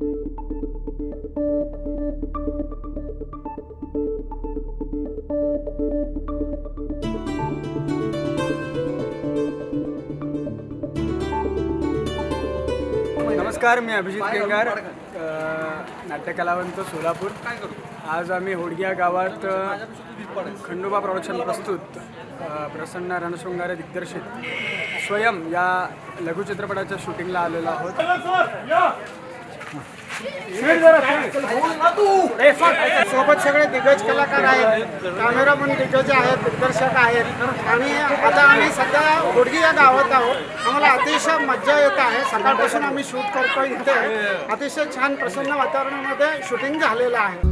नमस्कार मी अभिजित केंगार नाट्यकलावंत सोलापूर. आज आम्ही होडगिया गावात खंडोबा प्रोडक्शन प्रस्तुत प्रसन्न रणशृंगारे दिग्दर्शित स्वयं या लघुचित्रपटाच्या शूटिंगला आलेलो आहोत. सोबत सगळे दिग्गज कलाकार आहेत. कॅमेरामन दिग्गज आहेत दिग्दर्शक आहेत. आणि आता आम्ही सध्या होडगी या गावात आहोत. आम्हाला अतिशय मज्जा येत आहे. सकाळपासून आम्ही शूट करतो इथे. अतिशय छान प्रसन्न वातावरणामध्ये शूटिंग झालेलं आहे.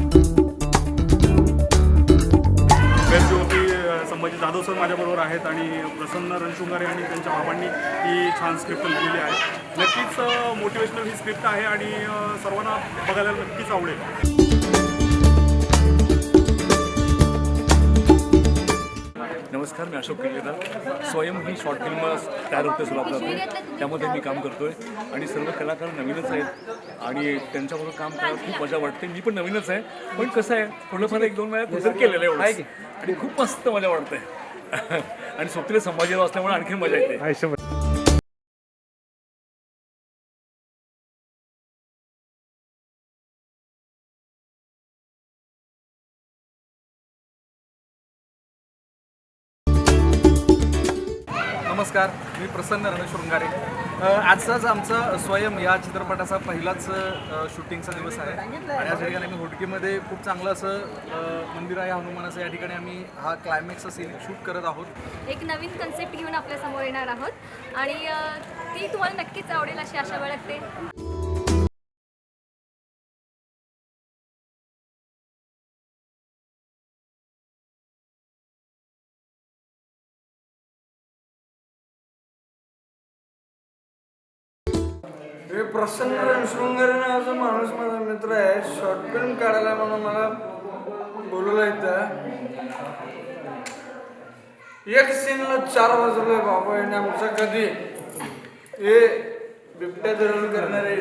होती. संभाजी जाधव सर माझ्याबरोबर आहेत आणि प्रसन्न रणशुंगारे आणि त्यांच्या बाबांनी ही छान स्क्रिप्ट लिहिली आहे. नक्कीच मोटिवेशनल ही स्क्रिप्ट आहे आणि सर्वांना बघायला नक्कीच आवडेल. नमस्कार मी अशोक केलेकर स्वयं ही शॉर्ट फिल्म तयार होते सोलापुरातून त्यामध्ये मी काम करतोय. आणि सर्व कलाकार नवीनच आहेत. आणि त्यांच्याबरोबर काम करायला खूप मजा वाटते. मी पण नवीनच आहे. पण कसं आहे थोडंफार एक दोन वेळा कुठं केलेलं आहे एवढं आणि खूप मस्त मजा वाटते. आणि सोबतीला संभाजीराव असल्यामुळे आणखी मजा येते. नमस्कार मी प्रसन्न रणशृंगारे आजचाच आमचा स्वयं या चित्रपटाचा पहिलाच शूटिंगचा दिवस आहे. आणि या ठिकाणी आम्ही होटकीमध्ये खूप चांगलं असं मंदिर आहे हनुमानाचं. या ठिकाणी आम्ही हा क्लायमॅक्सचा सीन शूट करत आहोत. एक नवीन कन्सेप्ट घेऊन आपल्यासमोर येणार आहोत. आणि ती तुम्हाला नक्कीच आवडेल अशी आशा बाळगते. हे प्रसन्न रणशृंगर नावाचा माणूस माझा मित्र आहे शॉर्ट फिल्म काढायला म्हणून मला बोलवलं इथं. एक सीनला चार वाजले बाबा आणि आमचा कधी? हे बिबट्या धरून करणारे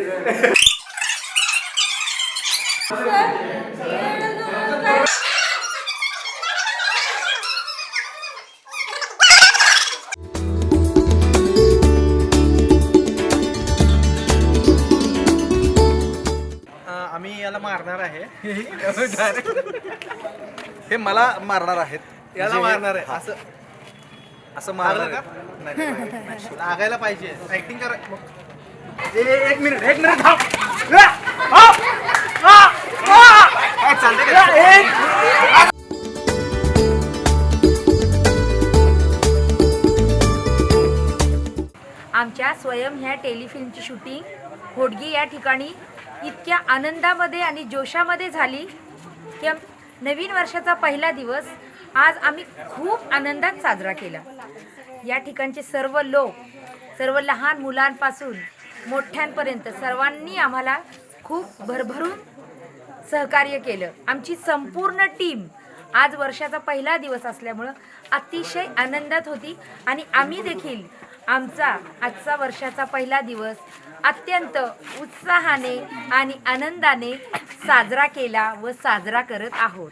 आम्ही याला मारणार आहे. हे मला मारणार आहेत. याला मारणार आहे. असं असं मारणार आहे. लागायला पाहिजे. ऍक्टिंग करा. एक मिनिट एक मिनिट. आमच्या स्वयं ह्या टेलिफिल्मची शूटिंग होडगी या ठिकाणी इतक्या आनंदामध्ये आणि जोशामध्ये झाली की नवीन वर्षाचा पहिला दिवस आज आम्ही खूप आनंदात साजरा केला. या ठिकाणचे सर्व लोक सर्व लहान मुलांपासून मोठ्यांपर्यंत सर्वांनी आम्हाला खूप भरभरून सहकार्य केलं. आमची संपूर्ण टीम आज वर्षाचा पहिला दिवस असल्यामुळं अतिशय आनंदात होती आणि आम्ही देखील आमचा आजचा वर्षाचा पहिला दिवस अत्यंत उत्साहाने आणि आनंदाने साजरा केला व साजरा करत आहोत.